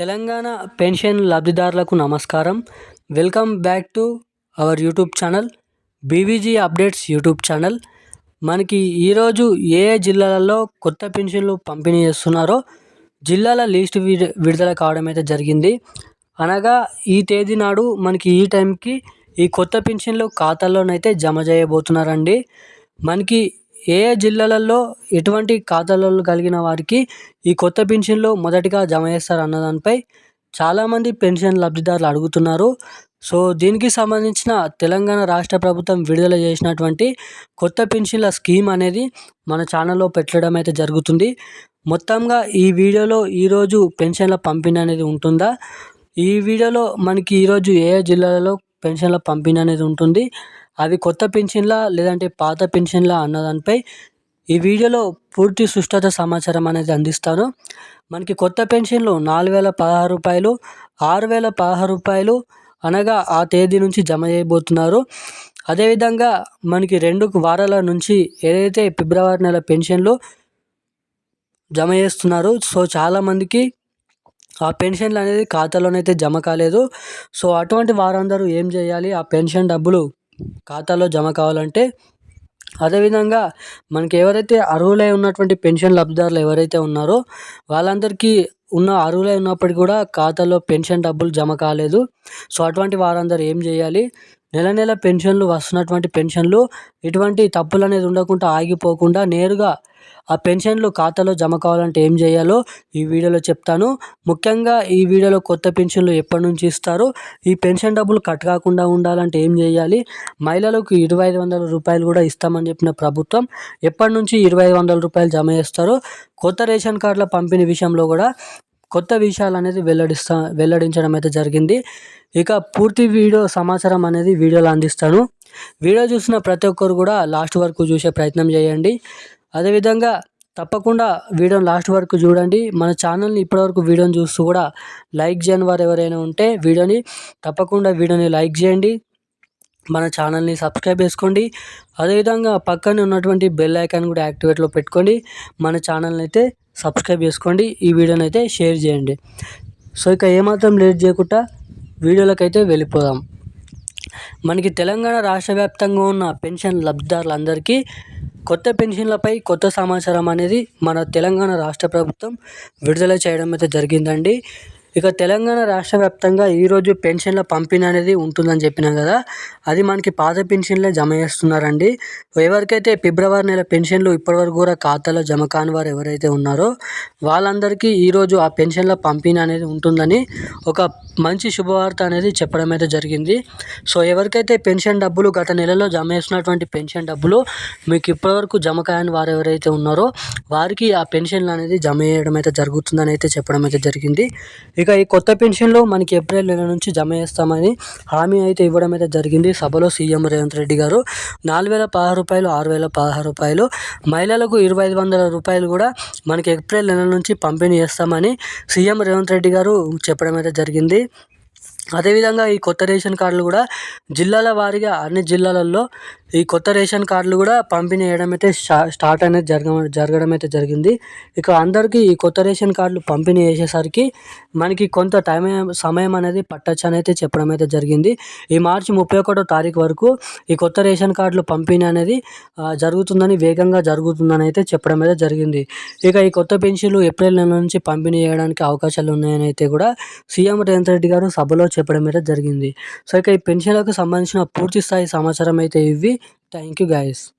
Telangana pension లబ్ధిదారులకు నమస్కారం. Welcome back to our YouTube channel BVG updates YouTube channel. మనకి ఈరోజు ఏ ఏ జిల్లాలలో కొత్త పెన్షన్లు పంపిణీ చేస్తున్నారో జిల్లాల లిస్ట్ విడుదల కావడం అయితే జరిగింది. అనగా ఈ తేదీ నాడు మనకి ఈ టైంకి ఈ కొత్త పెన్షన్లు ఖాతాల్లోనైతే జమ చేయబోతున్నారండి. మనకి ఏ జిల్లాలలో ఎటువంటి ఖాతాలలో కలిగిన వారికి ఈ కొత్త పెన్షన్లు మొదటిగా జమ చేస్తారు అన్న దానిపై చాలామంది పెన్షన్ లబ్ధిదారులు అడుగుతున్నారు. సో దీనికి సంబంధించిన తెలంగాణ రాష్ట్ర ప్రభుత్వం విడుదల చేసినటువంటి కొత్త పెన్షన్ల స్కీమ్ అనేది మన ఛానల్లో పెట్టడం అయితే జరుగుతుంది. మొత్తంగా ఈ వీడియోలో ఈరోజు పెన్షన్ల పంపిణీ అనేది ఉంటుందా? ఈ వీడియోలో మనకి ఈరోజు ఏ జిల్లాలలో పెన్షన్ల పంపిణీ అనేది ఉంటుంది? అవి కొత్త పెన్షన్లా లేదంటే పాత పెన్షన్లా అన్న దానిపై ఈ వీడియోలో పూర్తి సుష్టత సమాచారం అనేది అందిస్తాను. మనకి కొత్త పెన్షన్లు నాలుగు వేల పదహారు రూపాయలు ఆరు వేల పదహారు రూపాయలు అనగా ఆ తేదీ నుంచి జమ చేయబోతున్నారు. అదేవిధంగా మనకి రెండు వారాల నుంచి ఏదైతే ఫిబ్రవరి నెల పెన్షన్లు జమ చేస్తున్నారు సో చాలామందికి ఆ పెన్షన్లు అనేది ఖాతాలోనైతే జమ కాలేదు. సో అటువంటి వారందరూ ఏం చేయాలి? ఆ పెన్షన్ డబ్బులు ఖాతాలో జమ కావాలంటే అదేవిధంగా మనకి ఎవరైతే అర్హులై ఉన్నటువంటి పెన్షన్ లబ్ధిదారులు ఎవరైతే ఉన్నారో వాళ్ళందరికీ ఉన్న అర్హులై ఉన్నప్పటికీ కూడా ఖాతాలో పెన్షన్ డబ్బులు జమ కాలేదు. సో అటువంటి వారందరూ ఏం చేయాలి? నెల నెల పెన్షన్లు వస్తున్నటువంటి పెన్షన్లు ఎటువంటి తప్పులు అనేది ఉండకుండా ఆగిపోకుండా నేరుగా ఆ పెన్షన్లు ఖాతాలో జమ కావాలంటే ఏం చేయాలో ఈ వీడియోలో చెప్తాను. ముఖ్యంగా ఈ వీడియోలో కొత్త పెన్షన్లు ఎప్పటి నుంచి ఇస్తారు? ఈ పెన్షన్ డబ్బులు కట్ కాకుండా ఉండాలంటే ఏం చేయాలి? మహిళలకు ఇరవై ఐదు వందల రూపాయలు కూడా ఇస్తామని చెప్పిన ప్రభుత్వం ఎప్పటి నుంచి ఇరవై ఐదు వందల రూపాయలు జమ చేస్తారు కొత్త రేషన్ కార్డుల పంపిణీ విషయంలో కూడా కొత్త విషయాలు అనేది వెల్లడిస్తా వెల్లడించడం అయితే జరిగింది. ఇక పూర్తి వీడియో సమాచారం అనేది వీడియోలో అందిస్తాను. వీడియో చూసిన ప్రతి ఒక్కరు కూడా లాస్ట్ వరకు చూసే ప్రయత్నం చేయండి. అదేవిధంగా తప్పకుండా వీడియోని లాస్ట్ వరకు చూడండి. మన ఛానల్ని ఇప్పటివరకు వీడియోని చూస్తూ కూడా లైక్ చేయని వారు ఎవరైనా ఉంటే వీడియోని తప్పకుండా వీడియోని లైక్ చేయండి. మన ఛానల్ని సబ్స్క్రైబ్ చేసుకోండి. అదేవిధంగా పక్కనే ఉన్నటువంటి బెల్ ఐకాన్ కూడా యాక్టివేట్లో పెట్టుకోండి. మన ఛానల్ని అయితే సబ్స్క్రైబ్ చేసుకోండి. ఈ వీడియోని అయితే షేర్ చేయండి. సో ఇక ఏమాత్రం లేట్ చేయకుండా వీడియోలకైతే వెళ్ళిపోదాం. మనకి తెలంగాణ రాష్ట్ర వ్యాప్తంగా ఉన్న పెన్షన్ లబ్ధిదారులందరికీ కొత్త పెన్షన్లపై కొత్త సమాచారం అనేది మన తెలంగాణ రాష్ట్ర ప్రభుత్వం విడుదల చేయడం అయితే జరిగిందండి. ఇక తెలంగాణ రాష్ట్ర వ్యాప్తంగా ఈరోజు పెన్షన్ల పంపిణీ అనేది ఉంటుందని చెప్పినాం కదా. అది మనకి పాత పెన్షన్లే జమ చేస్తున్నారండి. ఎవరికైతే ఫిబ్రవరి నెల పెన్షన్లు ఇప్పటివరకు కూడా ఖాతాలో జమ కాని వారు ఎవరైతే ఉన్నారో వాళ్ళందరికీ ఈరోజు ఆ పెన్షన్ల పంపిణీ అనేది ఉంటుందని ఒక మంచి శుభవార్త అనేది చెప్పడం అయితే జరిగింది. సో ఎవరికైతే పెన్షన్ డబ్బులు గత నెలలో జమ చేసినటువంటి పెన్షన్ డబ్బులు మీకు ఇప్పటివరకు జమ కాని వారు ఎవరైతే ఉన్నారో వారికి ఆ పెన్షన్లు అనేది జమ చేయడం అయితే జరుగుతుందని అయితే చెప్పడం అయితే జరిగింది. ఇక ఈ కొత్త పెన్షన్లు మనకి ఏప్రిల్ నెల నుంచి జమ చేస్తామని హామీ అయితే ఇవ్వడం అయితే జరిగింది. సభలో సీఎం రేవంత్ రెడ్డి గారు నాలుగు వేల పదహారు రూపాయలు ఆరు వేల పదహారు రూపాయలు మహిళలకు ఇరవై ఐదు వందల రూపాయలు కూడా మనకి ఏప్రిల్ నెల నుంచి పంపిణీ చేస్తామని సీఎం రేవంత్ రెడ్డి గారు చెప్పడం అయితే జరిగింది. అదేవిధంగా ఈ కొత్త రేషన్ కార్డులు కూడా జిల్లాల వారీగా అన్ని జిల్లాలలో ఈ కొత్త రేషన్ కార్డులు కూడా పంపిణీ చేయడం అయితే స్టార్ట్ అనేది జరగ జరగడం అయితే జరిగింది. ఇక అందరికీ ఈ కొత్త రేషన్ కార్డులు పంపిణీ చేసేసరికి మనకి కొంత టైం సమయం అనేది పట్టచ్చు అని అయితే చెప్పడం అయితే జరిగింది. ఈ మార్చి ముప్పై ఒకటో తారీఖు వరకు ఈ కొత్త రేషన్ కార్డులు పంపిణీ అనేది జరుగుతుందని వేగంగా జరుగుతుందని అయితే చెప్పడం అయితే జరిగింది. ఇక ఈ కొత్త పెన్షన్లు ఏప్రిల్ నెల నుంచి పంపిణీ చేయడానికి అవకాశాలు ఉన్నాయని అయితే కూడా సీఎం రేవంత్ రెడ్డి గారు సభలో చెప్పడం అయితే జరిగింది. సో ఇక ఈ పెన్షన్లకు సంబంధించిన పూర్తి స్థాయి సమాచారం అయితే ఇవి Thank you, guys.